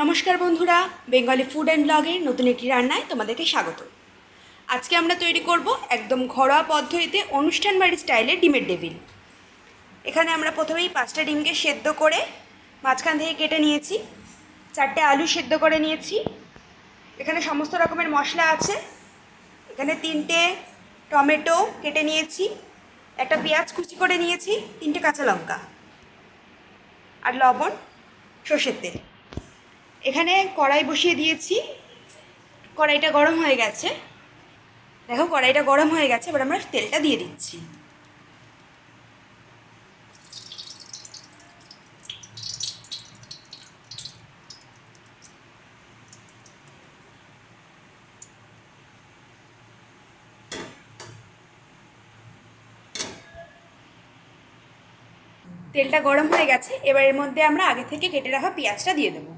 নমস্কার বন্ধুরা, Bengali food and ব্লগের নতুন একটি রান্নায় তোমাদেরকে স্বাগত। আজকে আমরা তৈরি করব একদম ঘরোয়া পদ্ধতিতে অনুষ্ঠান বাড়ির স্টাইলে ডিমের ডেভিল এখানে আমরা প্রথমেই পাঁচটা ডিমকে সেদ্ধ করে মাঝখান থেকে কেটে নিয়েছি, চারটে আলু সেদ্ধ করে নিয়েছি। এখানে সমস্ত রকমের মশলা আছে। এখানে তিনটে টমেটো কেটে নিয়েছি, একটা পেঁয়াজ কুচি করে নিয়েছি, তিনটে কাঁচা লঙ্কা আর লবণ, সর্ষের তেল। এখানে কড়াই বসিয়ে দিয়েছি। কড়াইটা গরম হয়ে গেছে। দেখো, কড়াইটা গরম হয়ে গেছে। এবার আমরা তেলটা দিয়ে দিচ্ছি। তেলটা গরম হয়ে গেছে। এবার এর মধ্যে আমরা আগে থেকে কেটে রাখা পেঁয়াজটা দিয়ে দেবো।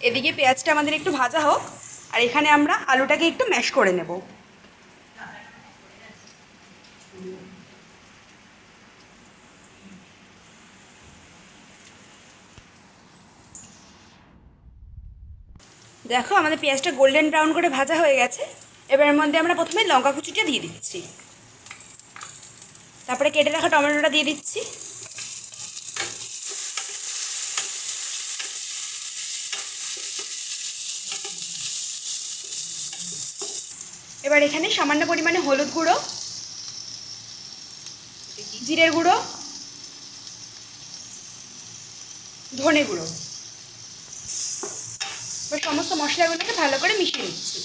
এদিকে পেঁয়াজটা আমাদের একটু ভাজা হোক আর এখানে আমরা আলুটাকে একটু ম্যাশ করে নেব। দেখো, আমাদের পেঁয়াজটা গোল্ডেন ব্রাউন করে ভাজা হয়ে গেছে। এবার এর মধ্যে আমরা প্রথমে লঙ্কা কুচিটা দিয়ে দিচ্ছি। তারপরে কেটে রাখা টমেটোটা দিয়ে দিচ্ছি। এবার এখানে সামান্য পরিমাণে হলুদ গুঁড়ো, জিরের গুঁড়ো, ধনে গুঁড়ো। এবার সমস্ত মশলাগুলোকে ভালো করে মিশিয়ে নিচ্ছি।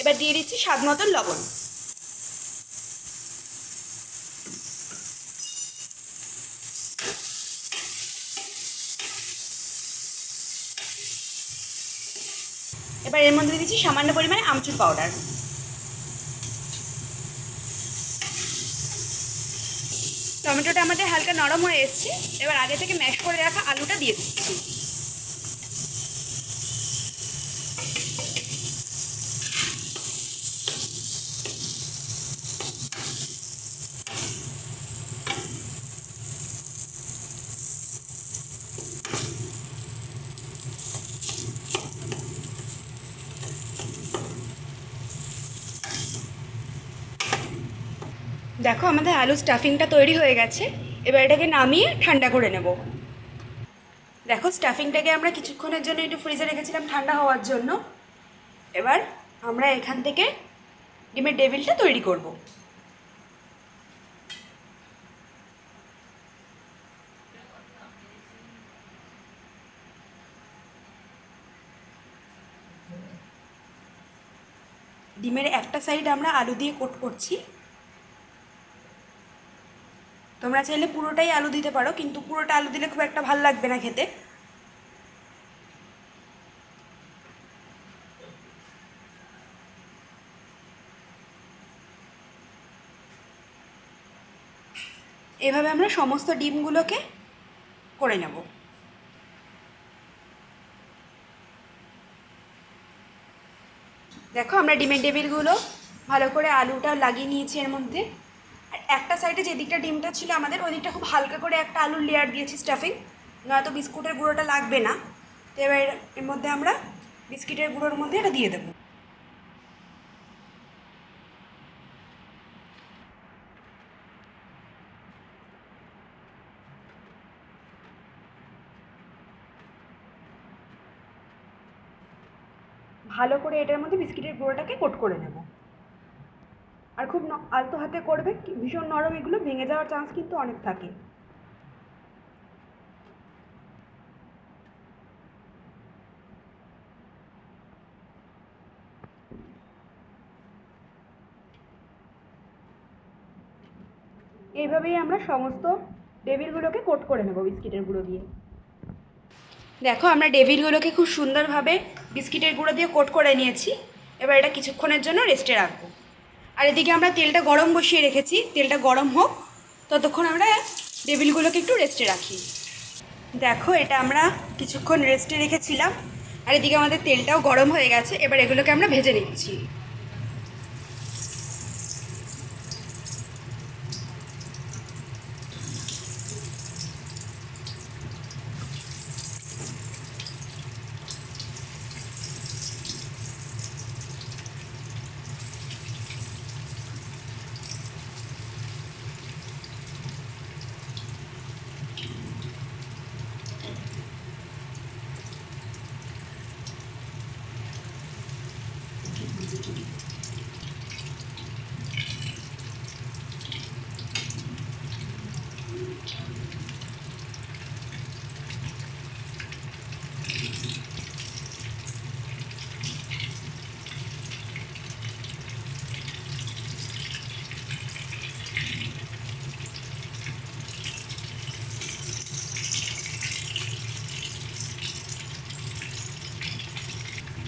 এবার দিয়ে দিচ্ছি স্বাদ মতন লবণ। এবার এর মধ্যে দিচ্ছি সামান্য পরিমাণে আমচুর পাউডার। টমেটোটা আমাদের হালকা নরম হয়ে এসছে। এবার আগে থেকে ম্যাশ করে রাখা আলুটা দিয়ে দিচ্ছি। দেখো, আমাদের আলু স্টাফিংটা তৈরি হয়ে গেছে। এবার এটাকে নামিয়ে ঠান্ডা করে নেব। দেখো স্টাফিংটাকে আমরা কিছুক্ষণের জন্য একটু ফ্রিজে রেখেছিলাম ঠান্ডা হওয়ার জন্য। এবার আমরা এখান থেকে ডিমের ডেভিলটা তৈরি করব। ডিমের একটা সাইড আমরা আলু দিয়ে কোট করছি। তোমরা চাইলে পুরোটাই আলু দিতে পারো, কিন্তু পুরোটা আলু দিলে খুব একটা ভালো লাগবে না খেতে। এভাবে আমরা সমস্ত ডিমগুলোকে করে নেব। দেখো আমরা ডিমের টেবিলগুলো ভালো করে আলুটা লাগিয়ে নিয়েছি এর মধ্যে। একটা সাইডে যে দিকটা ডিমটা ছিল আমাদের, ওই খুব হালকা করে একটা আলুর লেয়ার দিয়েছি স্টাফিং নয়তো বিস্কুটের গুঁড়োটা লাগবে না। তো এবার এর মধ্যে আমরা বিস্কিটের গুঁড়োর মধ্যে এটা দিয়ে দেবো। ভালো করে এটার মধ্যে বিস্কিটের গুঁড়োটাকে কোট করে নেব। আর খুব আলতো হাতে করবে ভীষণ নরম এগুলো, ভেঙে যাওয়ার চান্স কিন্তু অনেক থাকে। এইভাবেই আমরা সমস্ত টেবিলগুলোকে কোট করে নেব বিস্কিটের গুঁড়ো দিয়ে। দেখো, আমরা ডেভিলগুলোকে খুব সুন্দরভাবে বিস্কিটের গুঁড়ো দিয়ে কোট করে নিয়েছি। এবার এটা কিছুক্ষণের জন্য রেস্টে রাখব। আর এদিকে আমরা তেলটা গরম বসিয়ে রেখেছি, তেলটা গরম হোক। ততক্ষণ আমরা টেবিলগুলোকে একটু রেস্টে রাখি। দেখো, এটা আমরা কিছুক্ষণ রেস্টে রেখেছিলাম। আর এদিকে আমাদের তেলটাও গরম হয়ে গেছে, এবার এগুলোকে আমরা ভেজে নিচ্ছি।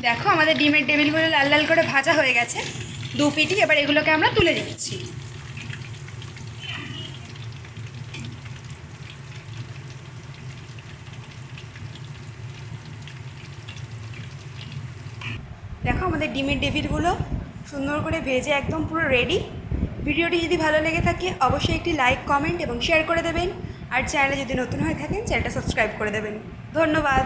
দেখো, আমাদের ডিমের টেবিলগুলো লাল লাল করে ভাজা হয়ে গেছে। দু পিটি, এবার এগুলোকে আমরা তুলে দিচ্ছি দেখো, আমাদের ডিমের ডেভিলগুলো সুন্দর করে ভেজে একদম পুরো রেডি ভিডিওটি যদি ভালো লেগে থাকে, অবশ্যই একটি লাইক কমেন্ট এবং শেয়ার করে দেবেন। আর চ্যানেলে যদি নতুন হয়ে থাকেন চ্যানেলটা সাবস্ক্রাইব করে দেবেন। ধন্যবাদ।